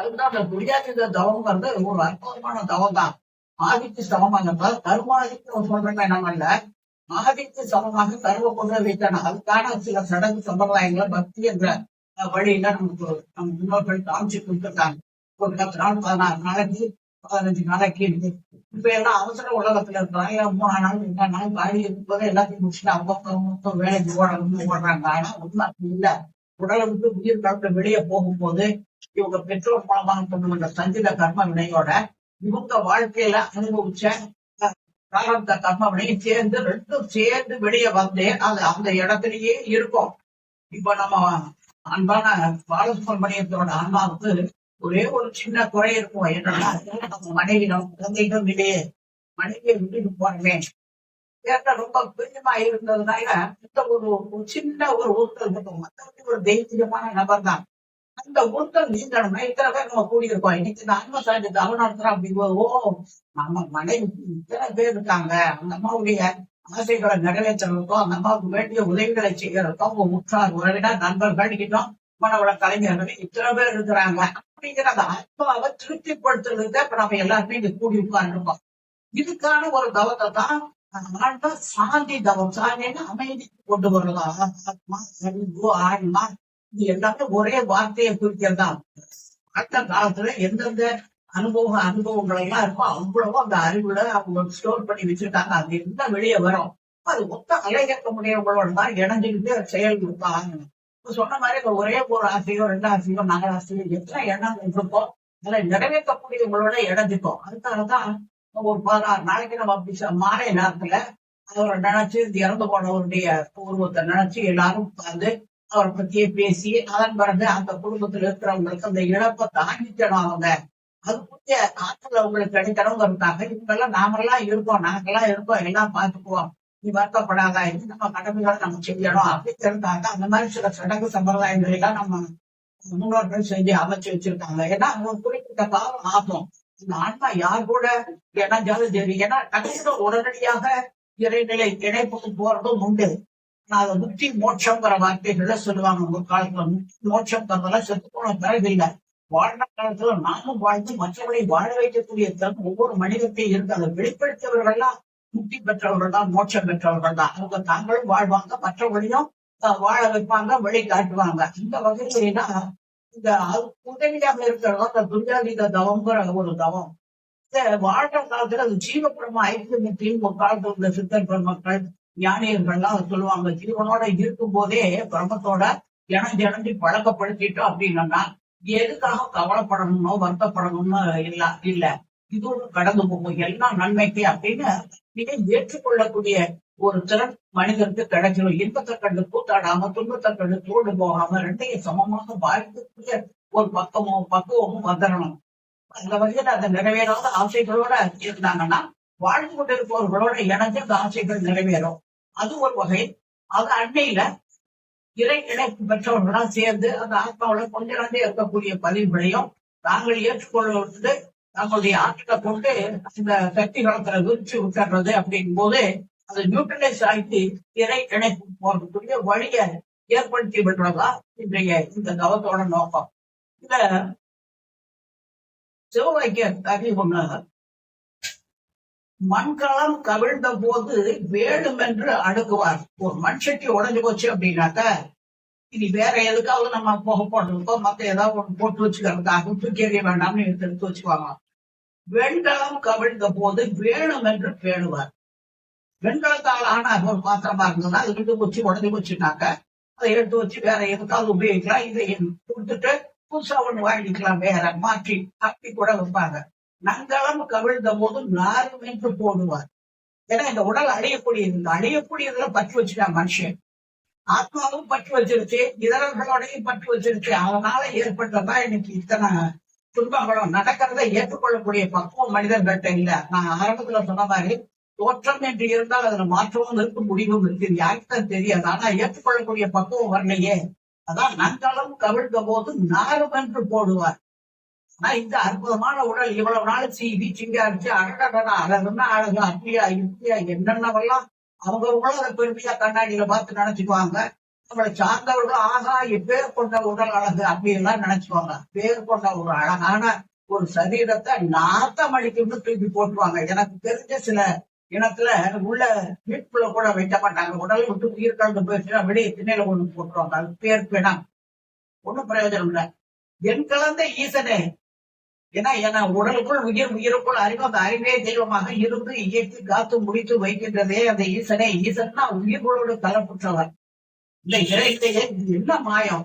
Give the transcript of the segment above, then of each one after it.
அதுதான் அந்த தவம் வந்து ஒரு அற்புதமான தவம் தான் ஆதிக்கு சமமாக கருமாதிக்கு சொல்றேன் நம்ம இல்ல ஆதிக்கு சமமாக கருவ கொண்டு வைக்கணும் அதுக்கான சில சடங்கு சம்பிரதாயங்களை பக்தி என்ற வழியில நமக்கு நம்ம முன்னோர்கள் காமிச்சு கொடுத்துருக்காங்க. ஒரு பத்து நாள் பதினாறு நாளைக்கு பதினஞ்சு நாளைக்கு இருக்கு. இப்ப எல்லாம் அவசர உலகத்துல இருக்கிறாங்க. மூணு நாள் ரெண்டு நாள் காலி இருக்கும்போது எல்லாத்தையும் முடிச்சுட்டு அவங்க வேலைக்கு ஓடணும்னு ஓடுறாங்க. ஆனா ஒன்றும் அப்படி இல்லை. உடலை விட்டு உயிர் காலத்துல வெளியே போகும்போது இவங்க பெற்றோர் மூலமாக கொண்டு வந்த சஞ்சித கர்ம வினையோட இவங்க வாழ்க்கையில அனுபவிச்ச அஹ், பிராரப்த கர்ம வினையும் சேர்ந்து ரெண்டும் சேர்ந்து வெளியே வந்து அது அந்த இடத்துலயே இருக்கும். இப்ப நம்ம அன்பான பாலசுப்ரமணியத்தோட ஆன்மாவுக்கு ஒரே ஒரு சின்ன குறை இருக்கும். என்னன்னா நம்ம மனைவிடம் குழந்தைகளும் இல்லையே மனைவியை விட்டுட்டு போறமே. ஏன்னா ரொம்ப பிரியமா இருந்ததுனால இந்த ஒரு ஒரு சின்ன ஒரு ஊர்த்தல் இருக்கும் மற்றபடி ஒரு தெய்வீகமான நபர் தான் அந்த ஊர்த்தல் நீங்கணும்னா இத்தனை பேர் நம்ம கூடியிருக்கோம். இன்னைக்கு இந்த ஆன்ம சாந்தி தவம் நடத்துறோம் அப்படிங்கும்போது ஓ நம்ம மனைவி இத்தனை பேர் இருக்காங்க. அந்த அம்மாவுடைய ஆசைகளை நிறைவேற்றுறதுக்கும் அந்த அம்மாவுக்கு வேண்டிய உதவிகளை செய்யறதுக்கும் உங்க முற்றார் உறவினர் நண்பர்கள் இன்னும் மனவள கலைஞர்கள் இத்தனை பேர் இருக்கிறாங்க. அப்படிங்கிற அந்த ஆத்மாவை திருப்திப்படுத்துறதுக்கு இப்ப நம்ம எல்லாருமே இங்க கூடி உட்கார்ந்துருக்கோம் இதுக்கான ஒரு தவத்தை தான் சாந்தி தவம். சாந்தின்னு அமைதிக்கு கொண்டு வரலாம். ஆத்மா அறிவு ஆன்மா இது எல்லாமே ஒரே வார்த்தையை குறிக்கிறதா அந்த காலத்துல எந்தெந்த அனுபவ அனுபவங்கள் எல்லாம் இருக்கோ அவ்வளவோ அந்த அறிவுல அவங்க ஸ்டோர் பண்ணி வச்சிருக்காங்க. அது என்ன வெளியே வரும்? அது மொத்த அலையக்க முடியவங்களோட தான் இணைஞ்சுக்கிட்டு செயல் கொடுப்பாங்க. இப்ப சொன்ன மாதிரி இந்த ஒரே ஒரு ஆசையோ ரெண்டு ஆசையோ நாலு ஆசையோ எத்தனை எண்ணங்கள் இருக்கோ அதை நிறைவேற்றக்கூடியவங்களோட இணைஞ்சுக்கும். அதுக்காகதான் ஒரு பதினாறு நாளைக்கு நம்ம அப்படி மாலை நேரத்துல அவரை நினைச்சு இறந்து போனவருடைய உருவத்தை நினைச்சு எல்லாரும் உட்கார்ந்து அவரை பத்தியே பேசி அதன் பிறகு அந்த குடும்பத்துல இருக்கிறவங்களுக்கு அந்த இழப்பை தாங்கிக்கணும் அவங்க அதுக்குரிய ஆற்றல் அவங்களுக்கு கிடைக்கணுங்கிறதுக்காக இவங்கெல்லாம் நாமெல்லாம் இருக்கோம் நாங்கெல்லாம் இருக்கோம் எல்லாம் பார்த்துக்குவோம். நீ வருத்தப்படாத இது நம்ம கடமைகளை நம்ம செய்யணும் அப்படிங்கிறதுக்காக அந்த மாதிரி சில சடங்கு சம்பிரதாயங்களை எல்லாம் நம்ம முன்னோர்கள் செஞ்சு அமைச்சு வச்சிருக்காங்க. ஏன்னா அவங்க குறிப்பிட்ட காலம் ஆகும். இந்த ஆன்மா யார் கூட இணைஞ்சாலும் சரி ஏன்னா டக்குனு உடனடியாக இறைநிலை இணைப்புக்கு போறதும் உண்டு. நான் அதை முக்தி மோட்சங்கிற வார்த்தைகள்ல சொல்லுவாங்க. உங்க காலத்துல முக்தி மோட்சம் தந்தெல்லாம் செத்து போன பிறகு இல்லை. வாழ்ந்த காலத்துல நாமும் வாழ்ந்து மற்றவர்களை வாழ வைக்கக்கூடிய திறன் ஒவ்வொரு மனிதத்தையும் இருக்கு அதை வெளிப்படுத்தியவர்கள்லாம் முக்தி பெற்றவர்கள் தான் மோட்சம் பெற்றவர்கள் தான். அவங்க தாங்களும் வாழ்வாங்க மற்றவர்களையும் வாழ வைப்பாங்க வழி காட்டுவாங்க. இந்த வகையில இந்த உதவியாக இருக்கிறதா இந்த துரியாதீத தவங்கிற ஒரு தவம். இந்த வாழ்ற காலத்துல அது ஜீவபுரமா ஐக்கியத்தின் ஒரு காலத்துல இருந்த சித்தர் பெருமக்கள் ஞானியர்கள்லாம் சொல்லுவாங்க. ஜீவனோட இருக்கும் போதே பிரம்மத்தோட இணைஞ்சு இணைஞ்சு பழக்கப்படுத்திட்டோம் அப்படின்னா எதுக்காக கவலைப்படணும்னோ வருத்தப்படணும்னு இல்ல இல்ல. இது கடந்து போகும். எல்லாம் நன்மைக்கு அப்படின்னு மிக ஏற்றுக்கொள்ளக்கூடிய ஒரு திறன் மனிதனுக்கு கிடைச்சிடும் இன்பத்தை கண்டு கூத்தாடாம துன்பத்தை கண்டு தோடு போகாம ரெண்டையும் சமமாக பாதிக்கக்கூடிய ஒரு பக்கமும் பக்குவமும் வந்துடணும் அந்த வகையில அதை நிறைவேறாத ஆசைகளோட இருந்தாங்கன்னா வாழ்ந்து கொண்டிருப்பவர்களோட இணைஞ்சு அந்த ஆசைகள் நிறைவேறும். அது ஒரு வகை. அது அன்னையில இறை இணைப்பு பெற்றவர்களா சேர்ந்து அந்த ஆத்மாவில கொஞ்ச இருக்கக்கூடிய பதிவுகளையும் நாங்கள் ஏற்றுக்கொள்வது தங்களுடைய ஆற்றலை கொண்டு இந்த சக்தி காலத்துல விரிச்சு விட்டுறது அப்படிங்கும் போது அது நியூட்ரலைஸ் ஆகி இறை இணைப்பு போகக்கூடிய வழியை ஏற்படுத்தி விடுறதா இன்றைய இந்த தவத்தோட நோக்கம். இந்த சிவவாக்கிய கவி ஒண்ணு மண்கலம் கவிழ்ந்த போது வேணுமென்று அணுகுவார். ஒரு மண்சட்டி உடஞ்சு போச்சு அப்படின்னாக்க இனி வேற எதுக்காவது நம்ம புகை போடுறதுக்கோ மத்த ஏதாவது ஒண்ணு போட்டு வச்சுக்கிறதுக்காக தூக்கி எறிய வேண்டாம்னு எடுத்து எடுத்து வச்சுக்குவாங்க. வெண்கலம் கவிழ்ந்த போது வேணுமென்று பேணுவார். வெண்கலத்தால் ஆன ஒரு பாத்திரமா இருந்ததுன்னா அது விட்டு போச்சு உடஞ்சி போச்சுனாக்க அதை எடுத்து வச்சு வேற எதுக்காவது உபயோகிக்கலாம். இதை கொடுத்துட்டு புதுசா ஒண்ணு வாங்கிக்கலாம். வேற மாற்றி அப்படி கூட வைப்பாங்க. நங்கலம் கவிழ்ந்த போது நாருமென்று போடுவார். ஏன்னா இந்த உடல் அழியக்கூடியது இந்த அழியக்கூடியதுல பற்று வச்சுட்டான் மனுஷன். ஆத்மாவும் பற்று வச்சிருச்சு இதரர்களோடையும் பற்று வச்சிருச்சு. அதனால ஏற்பட்டதா இன்னைக்கு இத்தனை துன்பங்களும் நடக்கிறதை ஏற்றுக்கொள்ளக்கூடிய பக்குவம் மனிதர்கள்ட்ட இல்ல. நான் ஆரம்பத்துல சொன்ன மாதிரி தோற்றம் என்று இருந்தால் அதுல மாற்றமும் இருக்கு முடிவும் இருக்கு. இது யாருக்கும் தெரியாது. ஆனா ஏற்றுக்கொள்ளக்கூடிய பக்குவம் வரலையே. அதான் நன்கலம் கவிழ்ந்த போது நாருமென்று போடுவார். ஆனா இந்த அற்புதமான உடல் இவ்வளவு நாள் சீவி சிங்காரிச்சு அழகா அழகுன்னா அழகு அப்படியா இப்படியா என்னென்னவெல்லாம் அவங்க உலக பெருமையா கண்ணாடியில பார்த்து நினைச்சுக்குவாங்க. நம்மளை சார்ந்தவர்கள் ஆகா பேர் கொண்ட உடல் அழகு அப்படின்லாம் நினைச்சுவாங்க பேர் கொண்ட ஒரு அழகான ஒரு சரீரத்தை நாத்தம் அடிக்கும்னு தூக்கி போட்டுருவாங்க. எனக்கு தெரிஞ்ச சில இனத்துல உள்ள மீட்புல கூட வைக்க மாட்டாங்க. உடல் விட்டு உயிர் கலந்து போயிடுச்சுன்னா வெளியே திண்ணையில கொண்டு போட்டுருவாங்க. அது பேர் பேனா ஒண்ணும் பிரயோஜனம் இல்லை. என் கலந்த ஈசனே ஏன்னா என உடலுக்குள் உயிர் உயிருக்குள் அறிவு அந்த அறிவே தெய்வமாக இருந்து இயக்கி காத்து முடித்து வைக்கின்றதே அந்த ஈசனே. ஈசன்னா உயிர்களோடு கலப்புற்றவர் இந்த இறைத்தையே என்ன மாயம்?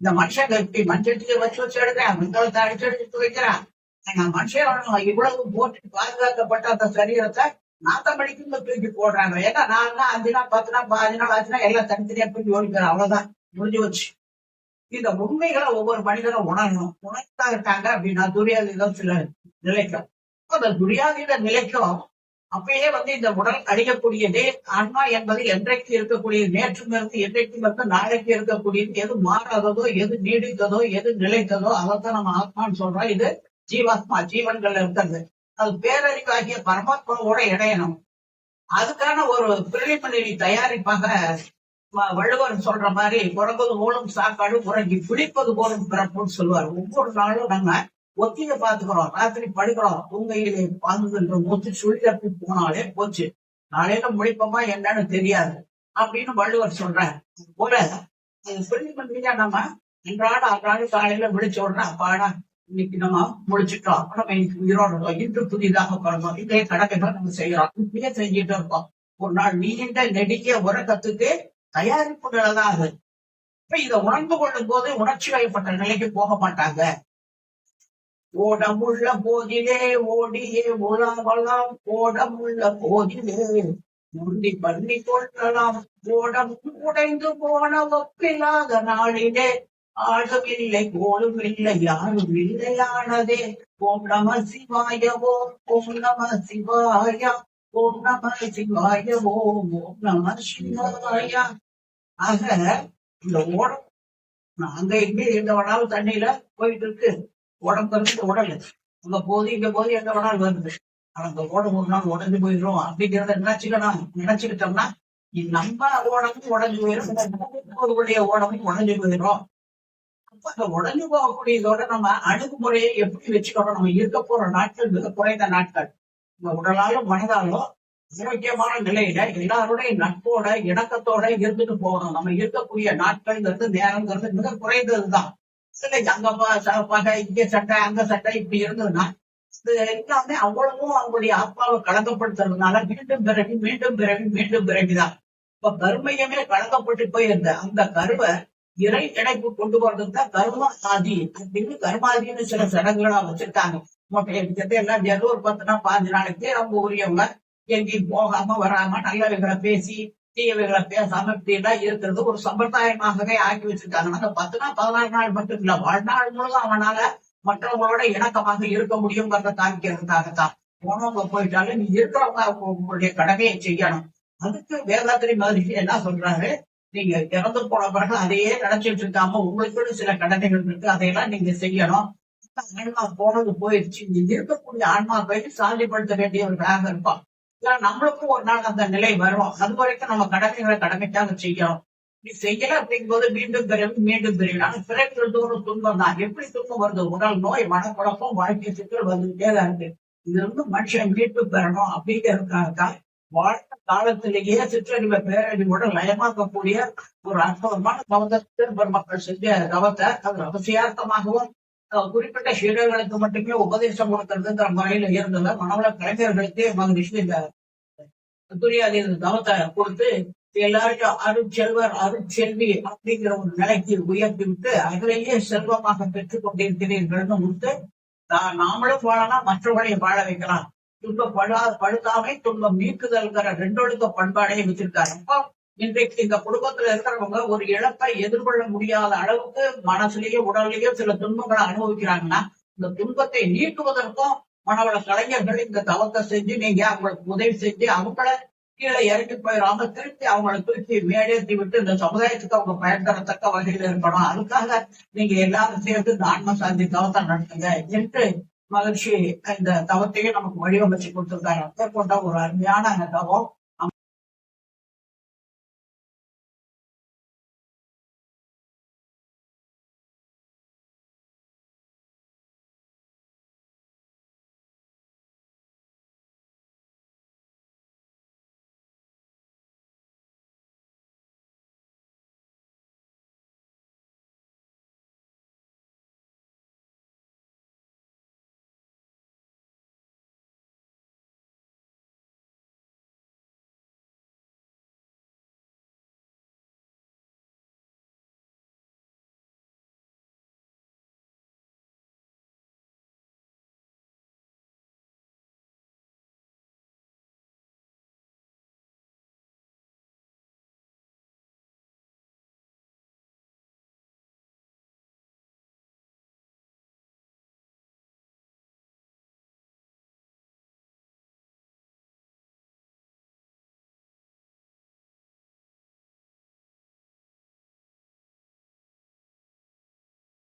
இந்த மனுஷன் இப்படி மஞ்சள் வச்சு வச்சு எடுக்கிறேன் வெங்கலத்தை அடிச்சு அடிச்சு வைக்கிறான். நான் மனுஷன் இவ்வளவு போட்டு பாதுகாக்கப்பட்ட அந்த சரீரத்தை நாத்தமடிக்கு தூக்கி போடுறாங்க. ஏன்னா நாலு நாள் அஞ்சு நாள் பத்து நாள் பாதி நாள் ஆச்சுன்னா எல்லாம் தனித்தனியா தூக்கி ஓடிக்கிறேன் அவ்வளவுதான். முடிஞ்சு வச்சு இந்த உண்மைகளை ஒவ்வொரு மனிதரும் உணரணும். உணர்த்தா இருக்காங்க அப்படின்னா துரியாதீதம் சில நிலைக்கும். அந்த துரியாதீத நிலைக்கும் அப்பயே வந்து இந்த உடல் அழியக்கூடியதே ஆன்மா என்பது என்றைக்கு இருக்கக்கூடியது நேற்றும் இருந்து என்றைக்கும் இருந்து நாளைக்கு இருக்கக்கூடியது. எது மாறாததோ எது நீடித்ததோ எது நிலைத்ததோ அதைத்தான் நம்ம ஆத்மான்னு சொல்றோம். இது ஜீவாத்மா ஜீவன்கள் இருக்கிறது. அது பேரறிவாகிய பரமாத்மாவோட இணையணும். அதுக்கான ஒரு பிரிலிமினரி தயாரிப்பாக வள்ளுவர் சொல்ற மாதிரி பிறப்பது போலும் சாப்பாடு உறங்கி பிடிப்பது போலும் பிறப்புன்னு சொல்லுவார். ஒவ்வொரு நாளும் நாங்க ஒத்திக பாத்துக்கிறோம் ராத்திரி படுக்கிறோம். தூங்கையிலே பாங்குகின்ற சுழி சுழிதப்பி போனாலே போச்சு. நாளையில முடிப்போமா என்னன்னு தெரியாது அப்படின்னு வள்ளுவர் சொல்றார். போல புரிஞ்சு பிரிலிமினரியா நம்ம? இன்றாடு அன்றாடு காலையில விழிச்ச உடனே அப்பாடா இன்னைக்கு நம்ம முடிச்சுட்டோம் நம்ம இன்னைக்கு உயிரோட இன்று புதிதாக பிறந்தோம். இதே கடமைகள் நம்ம செய்யறோம். இப்படியே செஞ்சுட்டு இருக்கோம். ஒரு நாள் நீண்ட நெடுக்கிய உறக்கத்துக்கு தயாரிப்புகளை தான் அது இப்ப இதை உணர்ந்து கொள்ளும் போது உணர்ச்சி வயப்பட்ட நிலைக்கு போக மாட்டாங்க. ஓடமுள்ள போதிலே ஓடியே உலாவலாம் ஓடமுள்ள போதிலே முண்டி பண்ணி கொள்ளலாம் ஓடம் உடைந்து போன ஒப்பில்லாத நாளிலே ஆளும் இல்லை கோலும் இல்லை யாரும் இல்லையானதே. ஓம் நம சிவாய ஓம் ஓம் நம சிவாயா ஓம் நம சிவாய ஓம் ஓம் நம சிவாயா. ஆக இந்த ஓடம் அங்க இங்க எங்க வேணாலும் தண்ணியில போயிட்டு இருக்கு. உடம்பு இருந்து உடல் அங்க போது இங்க போது எங்க வேணாலும் வருது. ஆனா அந்த ஓடம் ஒரு நாள் உடஞ்சு போயிடும் அப்படிங்கிறத நினைச்சுக்கணும். நினைச்சுக்கிட்டோம்னா நம்ம ஓடமும் உடஞ்சு போயிடும் உடைய ஓடமும் உடஞ்சு போயிடும் அந்த உடஞ்சு போகக்கூடியதோட நம்ம அணுகுமுறையை எப்படி வச்சுக்கணும்? நம்ம இருக்க போற நாட்கள் மிக குறைந்த நாட்கள். இந்த உடலாலும் மனதாலும் ஆரோக்கியமான நிலையில எல்லாருடைய நட்போட இணக்கத்தோட இருந்துட்டு போகணும். நம்ம இருக்கக்கூடிய நாட்கள்ங்கிறது நேரங்கிறது மிக குறைந்ததுதான். அங்க பகை இங்க சட்டை அந்த சட்டை இப்படி இருந்ததுன்னா இது எல்லாமே அவ்வளவும் அவங்களுடைய ஆத்மாவை கலங்கப்படுத்துறதுனால மீண்டும் பிறகு மீண்டும் பிறகு மீண்டும் பிறகுதான் இப்ப கருமையமே கலங்கப்பட்டு போயிருந்த அந்த கருவை இறை இணைப்பு கொண்டு போறதுக்கு தான் கர்ம ஆதி அப்படின்னு கர்மாதின்னு சில சடங்குகளா வச்சிருக்காங்க. மொட்டை எல்லாம் ஜெல்லூர் ஒரு பத்து நாள் பாஞ்சு நாளைக்கு அவங்க உரியவங்க எங்கேயும் போகாம வராம நல்லவைகளை பேசி தீயவைகளை பேசாம இப்படி இருக்கிறது. ஒரு சம்பிரதாயமாகவே ஆக்கி வச்சிருக்காங்க. அந்த பத்து நாள் பதினாறு நாள் மட்டும் இல்ல வாழ்நாள் முழுவதும் அவனால மற்றவங்களோட இணக்கமாக இருக்க முடியுங்கிறத காமிக்கிறதுக்காகத்தான். போனவங்க போயிட்டாலும் நீ இருக்கிறவங்க உங்களுடைய கடமையை செய்யணும். அதுக்கு வேதாத்திரி மாதிரி என்ன சொல்றாரு? நீங்க இறந்து போன பிறகு அதையே நினைச்சிட்டு இருக்காம உங்களுக்குன்னு சில கடமைகள் இருக்கு. அதையெல்லாம் நீங்க செய்யணும். ஆன்மா போனது போயிடுச்சு. இங்க இருக்கக்கூடிய ஆன்மாவை சாதிப்படுத்த வேண்டியவர்களாக நம்மளுக்கும் ஒரு நாள் அந்த நிலை வரும். அது வரைக்கும் நம்ம கடமைகளை கடமைக்காக செய்யணும் நீ செய்யல அப்படிங்கும் போது மீண்டும் பிறகு மீண்டும் பிறகு. ஆனா பிறகு துன்பம் தான். எப்படி துன்பம் வருது? உடல் நோய் மனக்குழப்பம் வாழ்க்கை சிக்கல் வந்துகிட்டே தான் இருக்கு. இது வந்து மனுஷன் மீட்பு பெறணும் அப்படிங்கிறதுக்காக வாழ்ந்த காலத்திலேயே சிற்றறிவை பேரறிவோட லயமாக்கக்கூடிய ஒரு அற்புதமான தவத்தை பெருமக்கள் செஞ்ச தவத்தை அது ரகசியார்த்தமாகவும் குறிப்பிட்ட சீடர்களுக்கு மட்டுமே உபதேசம் கொடுக்கறதுங்கிற முறையில இருந்தது. மனவள கலைஞர்களுக்கு மகிழ்ச்சி இந்த துரியாதி தவத்தை கொடுத்து எல்லாருக்கும் அருட்செல்வர் அருட்செல்வி அப்படிங்கிற ஒரு நிலைக்கு உயர்த்தி விட்டு அதிலேயே செல்வமாக பெற்றுக் கொண்டிருக்கிறீர்கள்னு கொடுத்து நாமளும் வாழலாம் மற்றவர்களையும் வாழ வைக்கலாம். துன்பம் படா படுத்தாமை துன்பம் நீக்குதல்கிற ரெண்டொழுக்க பண்பாடையும் வச்சிருக்காரு. அப்போ இன்றைக்கு இந்த குடும்பத்துல இருக்கிறவங்க ஒரு இழப்பை எதிர்கொள்ள முடியாத அளவுக்கு மனசுலயே உடல்லயே சில துன்பங்களை அனுபவிக்கிறாங்கன்னா இந்த துன்பத்தை நீக்குவதற்கும் மனவள கலைஞர்கள் இந்த தவத்தை செஞ்சு நீங்க அவங்களுக்கு உதவி செஞ்சு அவங்கள கீழே இறங்கி போயிடாம திருப்பி அவங்களை தூக்கி மேடேற்றி விட்டு இந்த சமுதாயத்துக்கு அவங்க பயன் வகையில் இருக்கணும். அதுக்காக நீங்க எல்லாரும் சேர்ந்து இந்த ஆன்ம சாந்தி தவத்தை நடத்துங்க என்று மகிழ்ச்சி இந்த தவத்தையும் நமக்கு வடிவமைச்சு கொடுத்திருக்காரு. கொண்ட ஒரு அருமையான தவம்